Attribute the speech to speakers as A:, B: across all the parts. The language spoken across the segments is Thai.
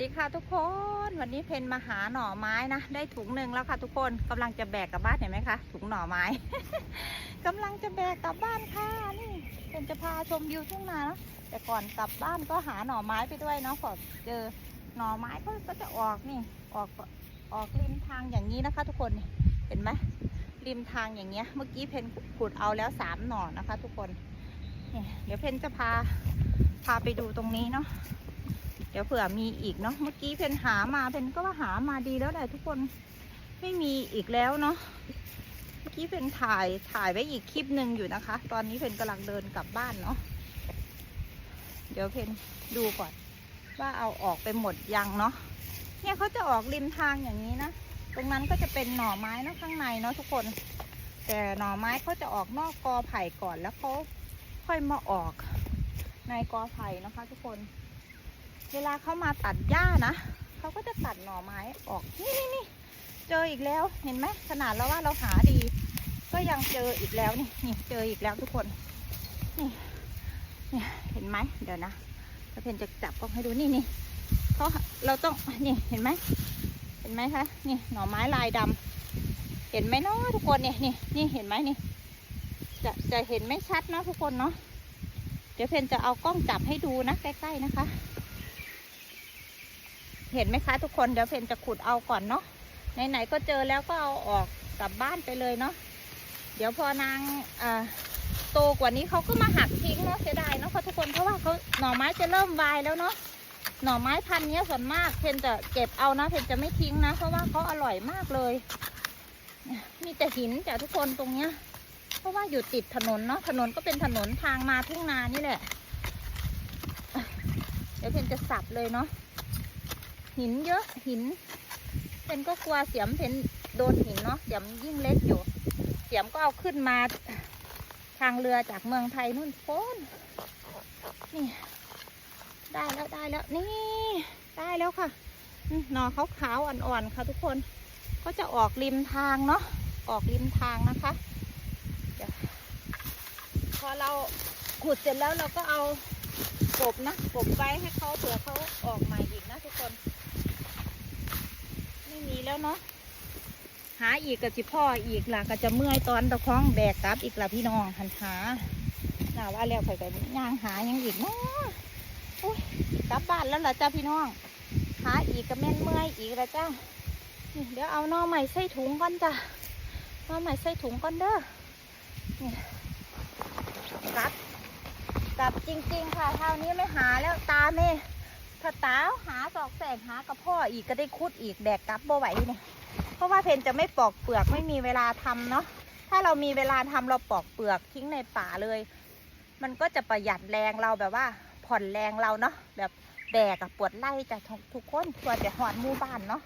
A: ดีค่ะทุกคนวันนี้เพนมาหาหน่อไม้นะได้ถุงหนึ่งแล้วค่ะทุกคนกำลังจะแบกกลับบ้านเห็นไหมคะถุงหน่อไม้กำลังจะแบกกลับบ้านค่ะนี่เพนจะพาชมวิวทุ่งนาเนอะแต่ก่อนกลับบ้านก็หาหน่อไม้ไปด้วยเนาะพอเจอหน่อไม้ก็ก็จะออกนี่ออกออกริมทางอย่างนี้นะคะ ทุกคนเห็นไหมริมทางอย่างเงี้ย เมื่อกี้เพนขุดเอาแล้วสามหน่อนะคะ ทุกคนเดี๋ยวเพนจะพาพาไปดูตรงนี้เนาะ ดี๋ยวเผื่อมีอีกเนาะเมื่อกี้เพนหามาเพนก็ว่าหามาดีแล้วแหละทุกคนไม่มีอีกแล้วเนาะเมื่อกี้เพนถ่ายถ่ายไว้อีกคลิปหนึ่งอยู่นะคะ ตอนนี้เพนกำลังเดินกลับบ้านเนาะเดี๋ยวเพนดูก่อน ว่าเอาออกไปหมดยังเนาะเนี่ยเขาจะออกริมทางอย่างนี้นะตรงนั้นก็จะเป็นหน่อไม้เนอะข้างในเนาะทุกคน แต่หน่อไม้เขาจะออกนอกกอไผ่ก่อนแล้วเขาค่อยมาออกในกอไผ่นะคะ ทุกคน เวลาเขามาตัดหญ้านะเขาก็จะตัดหน่อไม้ออกนี่นี่นี่เจออีกแล้วเห็นไหมขนาดเราว่าเราหาดี ก็ยังเจออีกแล้วนี่นี่เจออีกแล้วทุกคนนี่นี่เห็นไหมเดี๋ยวนะถ้าเพนจะจับกล้องให้ดูนี่นี่เขาเราต้องนี่เห็นไหมเห็นไหมคะนี่หน่อไม้ลายดำเห็นไหมเนาะทุกคนเนี่ยนี่นี่เห็นไหมนี่ จะจะเห็นไม่ชัดเนาะทุกคนเนาะเดี๋ยวเพนจะเอากล้องจับให้ดูนะใกล้ๆนะคะ เห็นไหมคะทุกคนเดี๋ยวเพนจะขุดเอาก่อนเนาะไหนๆก็เจอแล้วก็เอาออกกลับบ้านไปเลยเนาะเดี๋ยวพอนางโตกว่านี้เขาก็มาหักทิ้งเนาะเสียดายเนาะเพราะทุกคนเพราะว่าเขาหน่อไม้จะเริ่มวายแล้วเนาะหน่อไม้พันธุ์นี้ส่วนมากเพนจะเก็บเอานะเพนจะไม่ทิ้งนะ เพราะว่าเขาอร่อยมากเลย มีแต่หินจ้ะทุกคนตรงเนี้ย เพราะว่าอยู่ติดถนนเนาะถนนก็เป็นถนนทางมาทุ่งนานี่แหละ เดี๋ยวเพนจะสับเลยเนาะ หินเยอะหินเพนก็กลัวเสียมเพนโดนหินเนาะเสียมยิ่งเล็กอยู่ เสียมก็เอาขึ้นมาทางเรือจากเมืองไทยนู่นโพ้นนี่ ได้แล้วได้แล้วนี่ ได้แล้วค่ะอืมหนอขาวๆอ่อนๆค่ะทุกคน ก็จะออกริมทางเนาะออกริมทางนะคะพอเราขุดเสร็จแล้วเราก็เอากบนะกบไว้ให้เขาเผื่อเขาออกใหม่อีกนะทุกคน ไม่มีแล้วเนาะหาอีกกับจิพ่ออีกล่ะก็จะเมื่อยตอนตะคองแบกกลับอีกล่ะพี่น้องหันหาหน่าว่าแล้วข่อยก็ย่างหายังอีกเนาะอุ้ยกลับบ้านแล้วล่ะจ้าพี่น้อง หาอีกก็แม่นเมื่อยอีกล้วจ้าเดี๋ยวเอาหน่อใหม่ใส่ถุงก่อนจ้ะหน่อใหม่ใส่ถุงก่อนเด้อนี่กลับกลับจริง ๆ ค่ะเท่านี้ไม่หาแล้วตาเม่ ถ้าตาหาสอกแสกหากระพ่ออีกก็ได้คุดอีกแบกกลับบ่ไหวเนี่ยเพราะว่าเพนจะไม่ปอกเปลือกไม่มีเวลาทำเนาะถ้าเรามีเวลาทำเราปอกเปลือกทิ้งในป่าเลย มันก็จะประหยัดแรงเราแบบว่า ผ่อนแรงเราเนาะแบบแบกปวดไล่จะทุกทุกคนตัวจะหอดมู่บ้านเนาะ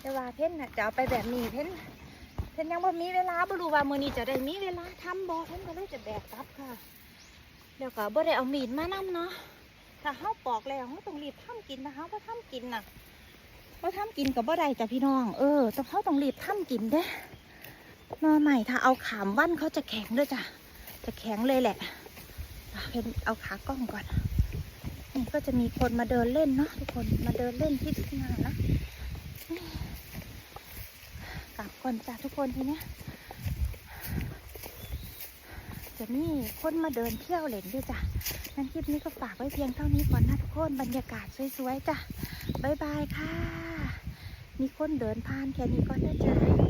A: แต่ว่าเพนนะจะเอาไปแบบนี้เพนเพนยังบ่มีเวลาบ่รู้ว่ามื้อนี้จะได้มีเวลาทำบ่เพนก็เลยจะแบกกลับค่ะเดี๋ยวก็บ่ได้เอามีดมานํเนาะ ถ้าเฮาปอกแล้วเฮาต้องรีบทำกินนะเฮาบ่ทำกินน่ะบ่ทำกินกับบ่ได้จ้ะพี่น้อง เออต้องเฮาต้องรีบทำกินเด้นอใหม่ถ้าเอาขามวันเขาจะแข็งด้วยจ้ะ จะแข็งเลยแหละเป็นเอาขากล้องก่อน นี่ก็จะมีคนมาเดินเล่นเนาะทุกคนมาเดินเล่นที่ทุ่งนานะนี่กลับก่อนจ้ะทุกคนทีเนี้ย จะมีคนมาเดินเที่ยวเล่นด้วยจ้ะงั้นคลิปนี้ก็ฝากไว้เพียงเท่านี้ก่อนนะทุกคนบรรยากาศสวยๆจ้ะบ๊ายบายค่ะ มีคนเดินผ่านแค่นี้ก่อนนะจ๊ะ